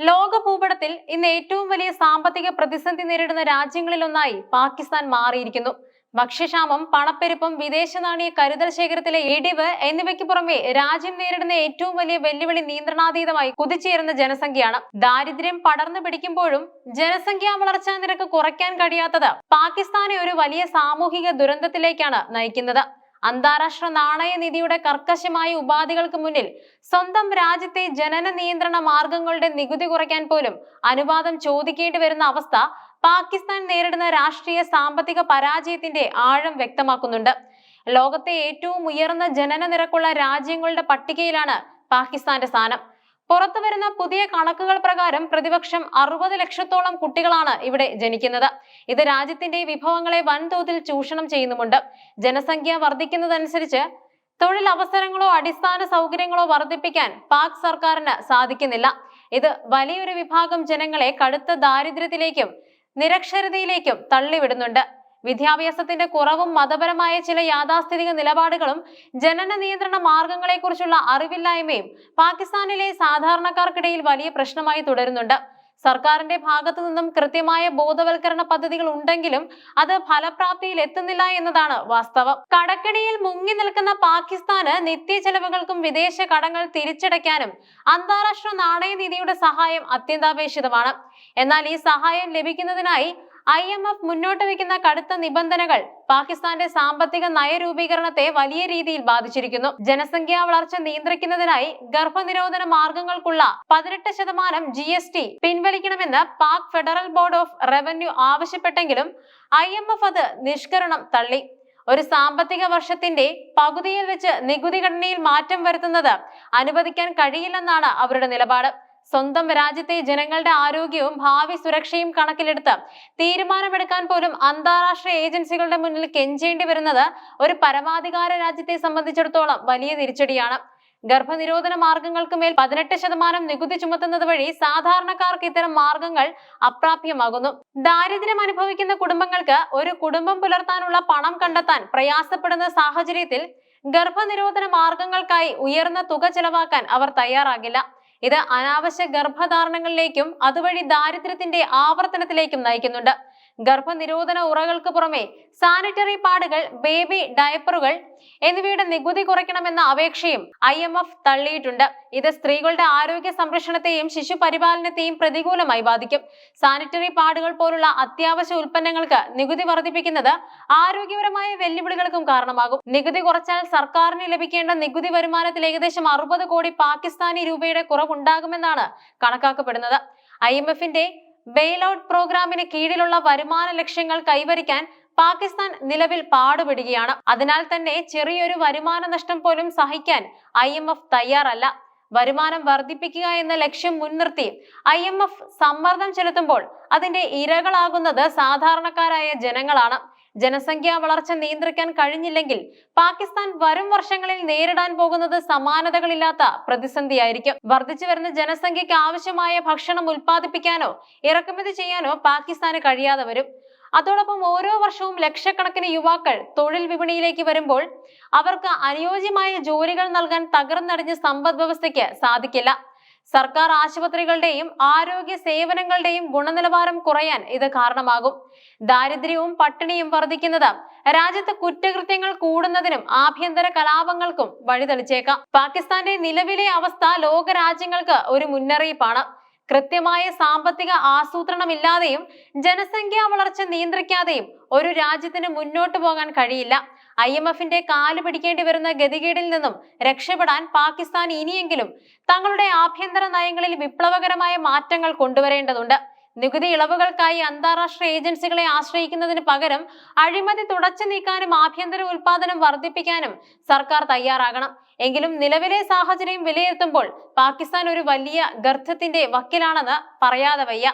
ലോക ഭൂപടത്തിൽ ഇന്ന് ഏറ്റവും വലിയ സാമ്പത്തിക പ്രതിസന്ധി നേരിടുന്ന രാജ്യങ്ങളിലൊന്നായി പാകിസ്ഥാൻ മാറിയിരിക്കുന്നു. ഭക്ഷ്യക്ഷാമം പണപ്പെരുപ്പം വിദേശ നാണയ കരുതൽ ശേഖരത്തിലെ ഇടിവ് എന്നിവയ്ക്ക് പുറമെ രാജ്യം നേരിടുന്ന ഏറ്റവും വലിയ വെല്ലുവിളി നിയന്ത്രണാതീതമായി കുതിച്ചേരുന്ന ജനസംഖ്യയാണ്. ദാരിദ്ര്യം പടർന്നു പിടിക്കുമ്പോഴും ജനസംഖ്യാ വളർച്ചാ നിരക്ക് കുറയ്ക്കാൻ കഴിയാത്തത് പാകിസ്ഥാനെ ഒരു വലിയ സാമൂഹിക ദുരന്തത്തിലേക്കാണ് നയിക്കുന്നത്. അന്താരാഷ്ട്ര നാണയനിധിയുടെ കർക്കശമായ ഉപാധികൾക്ക് മുന്നിൽ സ്വന്തം രാജ്യത്തെ ജനന നിയന്ത്രണ മാർഗങ്ങളുടെ നികുതി കുറയ്ക്കാൻ പോലും അനുവാദം ചോദിക്കേണ്ടി വരുന്ന അവസ്ഥ പാകിസ്ഥാൻ നേരിടുന്ന രാഷ്ട്രീയ സാമ്പത്തിക പരാജയത്തിന്റെ ആഴം വ്യക്തമാക്കുന്നുണ്ട്. ലോകത്തെ ഏറ്റവും ഉയർന്ന ജനന നിരക്കുള്ള രാജ്യങ്ങളുടെ പട്ടികയിലാണ് പാകിസ്ഥാന്റെ സ്ഥാനം. പുറത്തു വരുന്ന പുതിയ കണക്കുകൾ പ്രകാരം പ്രതിപക്ഷം അറുപത് ലക്ഷത്തോളം കുട്ടികളാണ് ഇവിടെ ജനിക്കുന്നത്. ഇത് രാജ്യത്തിന്റെ വിഭവങ്ങളെ വൻതോതിൽ ചൂഷണം ചെയ്യുന്നുമുണ്ട്. ജനസംഖ്യ വർദ്ധിക്കുന്നതനുസരിച്ച് തൊഴിലവസരങ്ങളോ അടിസ്ഥാന സൗകര്യങ്ങളോ വർദ്ധിപ്പിക്കാൻ പാക് സർക്കാരിന് സാധിക്കുന്നില്ല. ഇത് വലിയൊരു വിഭാഗം ജനങ്ങളെ കടുത്ത ദാരിദ്ര്യത്തിലേക്കും നിരക്ഷരതയിലേക്കും തള്ളിവിടുന്നുണ്ട്. വിദ്യാഭ്യാസത്തിന്റെ കുറവും മതപരമായ ചില യാഥാസ്ഥിതിക നിലപാടുകളും ജനന നിയന്ത്രണ മാർഗങ്ങളെക്കുറിച്ചുള്ള അറിവില്ലായ്മയും പാകിസ്ഥാനിലെ സാധാരണക്കാർക്കിടയിൽ വലിയ പ്രശ്നമായി തുടരുന്നുണ്ട്. സർക്കാരിന്റെ ഭാഗത്തു നിന്നും കൃത്യമായ ബോധവൽക്കരണ പദ്ധതികൾ ഉണ്ടെങ്കിലും അത് ഫലപ്രാപ്തിയിൽ എത്തുന്നില്ല എന്നതാണ് വാസ്തവം. കടക്കണിയിൽ മുങ്ങി നിൽക്കുന്ന പാകിസ്ഥാന് നിത്യ ചെലവുകൾക്കും വിദേശ കടങ്ങൾ തിരിച്ചടയ്ക്കാനും അന്താരാഷ്ട്ര നാണയനിധിയുടെ സഹായം അത്യന്താപേക്ഷിതമാണ്. എന്നാൽ ഈ സഹായം ലഭിക്കുന്നതിനായി ഐ എം എഫ് മുന്നോട്ട് വയ്ക്കുന്ന കടുത്ത നിബന്ധനകൾ പാകിസ്ഥാന്റെ സാമ്പത്തിക നയരൂപീകരണത്തെ വലിയ രീതിയിൽ ബാധിച്ചിരിക്കുന്നു. ജനസംഖ്യാ വളർച്ച നിയന്ത്രിക്കുന്നതിനായി ഗർഭനിരോധന മാർഗങ്ങൾക്കുള്ള പതിനെട്ട് ശതമാനം ജി എസ് ടി പിൻവലിക്കണമെന്ന് Pak federal board of revenue ആവശ്യപ്പെട്ടെങ്കിലും ഐ എം എഫ് അത് നിഷ്കരണം തള്ളി. ഒരു സാമ്പത്തിക വർഷത്തിന്റെ പകുതിയിൽ വെച്ച് നികുതി ഘടനയിൽ മാറ്റം വരുത്തുന്നത് അനുവദിക്കാൻ കഴിയില്ലെന്നാണ് അവരുടെ നിലപാട്. സ്വന്തം രാജ്യത്തെ ജനങ്ങളുടെ ആരോഗ്യവും ഭാവി സുരക്ഷയും കണക്കിലെടുത്ത് തീരുമാനമെടുക്കാൻ പോലും അന്താരാഷ്ട്ര ഏജൻസികളുടെ മുന്നിൽ കെഞ്ചേണ്ടി വരുന്നത് ഒരു പരമാധികാര രാജ്യത്തെ സംബന്ധിച്ചിടത്തോളം വലിയ തിരിച്ചടിയാണ്. ഗർഭനിരോധന മാർഗങ്ങൾക്ക് മേൽ പതിനെട്ട് ശതമാനം നികുതി ചുമത്തുന്നത് വഴി സാധാരണക്കാർക്ക് ഇത്തരം മാർഗങ്ങൾ അപ്രാപ്യമാകുന്നു. ദാരിദ്ര്യം അനുഭവിക്കുന്ന കുടുംബങ്ങൾക്ക് ഒരു കുടുംബം പുലർത്താനുള്ള പണം കണ്ടെത്താൻ പ്രയാസപ്പെടുന്ന സാഹചര്യത്തിൽ ഗർഭനിരോധന മാർഗങ്ങൾക്കായി ഉയർന്ന തുക ചെലവാക്കാൻ അവർ തയ്യാറാകില്ല. ഇത് അനാവശ്യ ഗർഭധാരണങ്ങളിലേക്കും അതുവഴി ദാരിദ്ര്യത്തിന്റെ ആവർത്തനത്തിലേക്കും നയിക്കുന്നുണ്ട്. ഗർഭനിരോധന ഉറകൾക്ക് പുറമെ സാനിറ്ററി പാഡുകൾ ബേബി ഡയപ്പറുകൾ എന്നിവയുടെ നികുതി കുറയ്ക്കണമെന്ന അപേക്ഷയും ഐ എം എഫ് തള്ളിയിട്ടുണ്ട്. ഇത് സ്ത്രീകളുടെ ആരോഗ്യ സംരക്ഷണത്തെയും ശിശു പരിപാലനത്തെയും പ്രതികൂലമായി ബാധിക്കും. സാനിറ്ററി പാഡുകൾ പോലുള്ള അത്യാവശ്യ ഉൽപ്പന്നങ്ങൾക്ക് നികുതി വർദ്ധിപ്പിക്കുന്നത് ആരോഗ്യപരമായ വെല്ലുവിളികൾക്കും കാരണമാകും. നികുതി കുറച്ചാൽ സർക്കാരിന് ലഭിക്കേണ്ട നികുതി വരുമാനത്തിൽ ഏകദേശം അറുപത് കോടി പാകിസ്ഥാനി രൂപയുടെ കുറവുണ്ടാകുമെന്നാണ് കണക്കാക്കപ്പെടുന്നത്. ഐ എം എഫിന്റെ ബെയിൽ ഔട്ട് പ്രോഗ്രാമിന് കീഴിലുള്ള വരുമാന ലക്ഷ്യങ്ങൾ കൈവരിക്കാൻ പാകിസ്ഥാൻ നിലവിൽ പാടുപിടുകയാണ്. അതിനാൽ തന്നെ ചെറിയൊരു വരുമാന നഷ്ടം പോലും സഹിക്കാൻ ഐ എം എഫ് തയ്യാറല്ല. വരുമാനം വർദ്ധിപ്പിക്കുക എന്ന ലക്ഷ്യം മുൻനിർത്തി ഐ എം എഫ് സമ്മർദ്ദം ചെലുത്തുമ്പോൾ അതിന്റെ ഇരകളാകുന്നത് സാധാരണക്കാരായ ജനങ്ങളാണ്. ജനസംഖ്യാ വളർച്ച നിയന്ത്രിക്കാൻ കഴിഞ്ഞില്ലെങ്കിൽ പാകിസ്ഥാൻ വരും വർഷങ്ങളിൽ നേരിടാൻ പോകുന്നത് സമാനതകളില്ലാത്ത പ്രതിസന്ധിയായിരിക്കും. വർദ്ധിച്ചു വരുന്ന ജനസംഖ്യയ്ക്ക് ആവശ്യമായ ഭക്ഷണം ഉൽപ്പാദിപ്പിക്കാനോ ഇറക്കുമതി ചെയ്യാനോ പാകിസ്ഥാന് കഴിയാതെ വരും. അതോടൊപ്പം ഓരോ വർഷവും ലക്ഷക്കണക്കിന് യുവാക്കൾ തൊഴിൽ വിപണിയിലേക്ക് വരുമ്പോൾ അവർക്ക് അനുയോജ്യമായ ജോലികൾ നൽകാൻ തകർന്നടിഞ്ഞ സമ്പദ് വ്യവസ്ഥയ്ക്ക് സാധിക്കില്ല. സർക്കാർ ആശുപത്രികളുടെയും ആരോഗ്യ സേവനങ്ങളുടെയും ഗുണനിലവാരം കുറയാൻ ഇത് കാരണമാകും. ദാരിദ്ര്യവും പട്ടിണിയും വർദ്ധിക്കുന്നത് രാജ്യത്ത് കുറ്റകൃത്യങ്ങൾ കൂടുന്നതിനും ആഭ്യന്തര കലാപങ്ങൾക്കും വഴിതെളിച്ചേക്കാം. പാകിസ്ഥാന്റെ നിലവിലെ അവസ്ഥ ലോകരാജ്യങ്ങൾക്ക് ഒരു മുന്നറിയിപ്പാണ്. കൃത്യമായ സാമ്പത്തിക ആസൂത്രണമില്ലാതെയും ജനസംഖ്യാ വളർച്ച നിയന്ത്രിക്കാതെയും ഒരു രാജ്യത്തിന് മുന്നോട്ടു പോകാൻ കഴിയില്ല. ഐ എം എഫിന്റെ കാൽ പിടിക്കേണ്ടി വരുന്ന ഗതികേടിൽ നിന്നും രക്ഷപ്പെടാൻ പാകിസ്ഥാൻ ഇനിയെങ്കിലും തങ്ങളുടെ ആഭ്യന്തര നയങ്ങളിൽ വിപ്ലവകരമായ മാറ്റങ്ങൾ കൊണ്ടുവരേണ്ടതുണ്ട്. നികുതി ഇളവുകൾക്കായി അന്താരാഷ്ട്ര ഏജൻസികളെ ആശ്രയിക്കുന്നതിന് പകരം അഴിമതി തുടച്ചു നീക്കാനും ആഭ്യന്തര ഉൽപാദനം വർദ്ധിപ്പിക്കാനും സർക്കാർ തയ്യാറാകണം. എങ്കിലും നിലവിലെ സാഹചര്യം വിലയിരുത്തുമ്പോൾ പാകിസ്ഥാൻ ഒരു വലിയ ഗർഭത്തിന്റെ വക്കിലാണെന്ന് പറയാതെ വയ്യ.